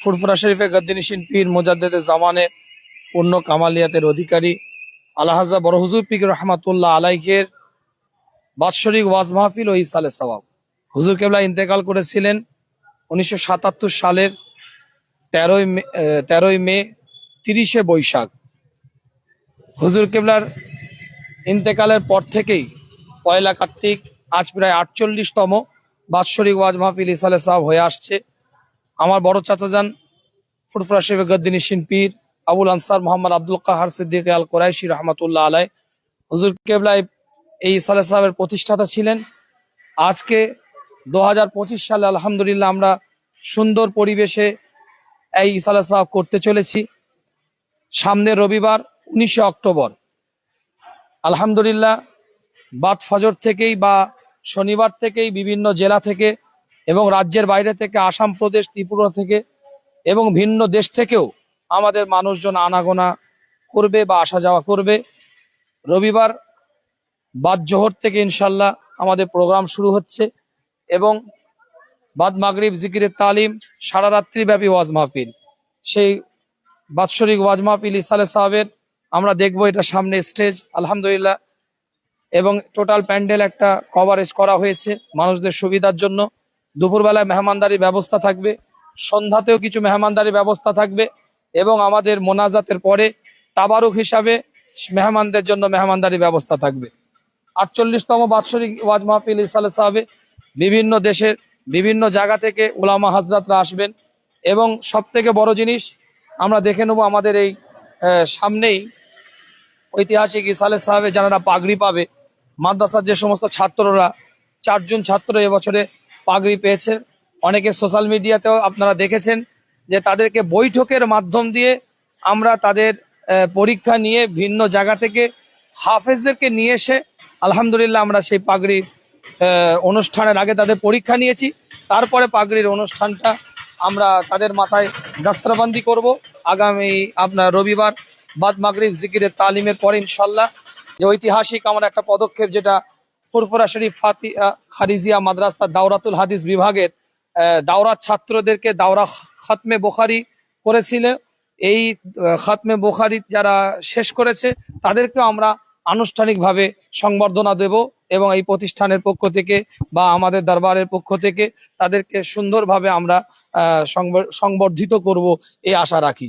ফুরফুরা শরীফে গদ্দিনিসিন পীর মোজাদ্দেদে জামানের পূর্ণ কামালিয়াতের অধিকারী। আলহাজা বড় হুজুর পিক রহমাতুল্লাহ আলাইকের বাৎসরিক ওয়াজ মাহফিল ও ইসালে সওয়াব। হুজুর কেবলা ইন্তেকাল করেছিলেন উনিশশো সাতাত্তর সালের তেরোই মে তেরোই মে, তিরিশে বৈশাখ। হুজুর কেবলার ইন্তেকালের পর থেকেই পয়লা কার্তিক আজ প্রায় আটচল্লিশতম বাৎসরিক ওয়াজ মাহফিল ইসালে সাহেব হয়ে আসছে। আমার বড় চাচা যান, ফুরফুরা শেখ গদ্দিনী পীর আবুল আনসার মোহাম্মদ আব্দুল কাহার সিদ্দিক আল কোরাইশি রহমতুল্লাহ আলাই হুজুর কেবলাই এই ইসালে সাহেবের প্রতিষ্ঠাতা ছিলেন। আজকে দু হাজার পঁচিশ সালে আলহামদুলিল্লাহ আমরা সুন্দর পরিবেশে এই ইসালে সাহেব করতে চলেছি। সামনের রবিবার উনিশে অক্টোবর। আলহামদুলিল্লাহ বাদ ফজর থেকেই বা শনিবার থেকেই বিভিন্ন জেলা থেকে এবং রাজ্যের বাইরে থেকে আসাম প্রদেশ, ত্রিপুরা থেকে এবং ভিন্ন দেশ থেকেও আমাদের মানুষজন আনাগোনা করবে বা আসা যাওয়া করবে। রবিবার বাদ জোহর থেকে ইনশাল্লাহ আমাদের প্রোগ্রাম শুরু হচ্ছে এবং বাদ মাগরিব জিকিরের তালিম, সারা রাত্রি ব্যাপী ওয়াজ মাহফিল। সেই বাৎসরিক ওয়াজ মাহফিল ইসালে সাহেবের, আমরা দেখব এটা সামনে স্টেজ, আলহামদুলিল্লাহ। এবং টোটাল প্যান্ডেল একটা কভারেজ করা হয়েছে মানুষদের সুবিধার জন্য। দুপুরবেলায় মেহমানদারি ব্যবস্থা থাকবে, সন্ধ্যাতেও কিছু মেহমানদারি ব্যবস্থা থাকবে এবং আমাদের মোনাজাতের পরে তাবারুক হিসাবে মেহমানদের জন্য মেহমানদারি ব্যবস্থা থাকবে। আটচল্লিশতম বাৎসরিক ওয়াজ মাহফিল ইসালে সাহেবে, বিভিন্ন দেশের বিভিন্ন জায়গা থেকে ওলামা হাজরাতরা আসবেন এবং সব থেকে বড় জিনিস, আমরা দেখে নেব আমাদের এই সামনেই ঐতিহাসিক ইসালে সাহেবে যারা পাগড়ি পাবে, মাদ্রাসার যে সমস্ত ছাত্ররা, চারজন ছাত্র এবছরে পাগড়ি পেয়েছে। অনেকে সোশ্যাল মিডিয়াতেও আপনারা দেখেছেন যে তাদেরকে বৈঠকের মাধ্যম দিয়ে আমরা তাদের পরীক্ষা নিয়ে ভিন্ন জায়গা থেকে হাফেজদেরকে নিয়ে এসে আলহামদুলিল্লাহ আমরা সেই পাগড়ির অনুষ্ঠানের আগে তাদের পরীক্ষা নিয়েছি। তারপরে পাগড়ির অনুষ্ঠানটা আমরা তাদের মাথায় দাস্ত্রাবন্দি করব। আগামী আপনার রবিবার বাদ মাগরিব জিকিরের তালিমের পরে ইনশাল্লাহ। যে ঐতিহাসিক আমার একটা পদক্ষেপ যেটা ফুরফুরা শরীফ ফাতিয়া খারিজিয়া মাদ্রাসা দাওরাতুল হাদিস বিভাগের আহ, দাওরাত ছাত্রদেরকে দাওরা খতমে বোখারি করেছিল। এই খতমে বোখারি যারা শেষ করেছে তাদেরকেও আমরা আনুষ্ঠানিকভাবে সংবর্ধনা দেব এবং এই প্রতিষ্ঠানের পক্ষ থেকে বা আমাদের দরবারের পক্ষ থেকে তাদেরকে সুন্দরভাবে আমরা সংবর্ধিত করব এই আশা রাখি।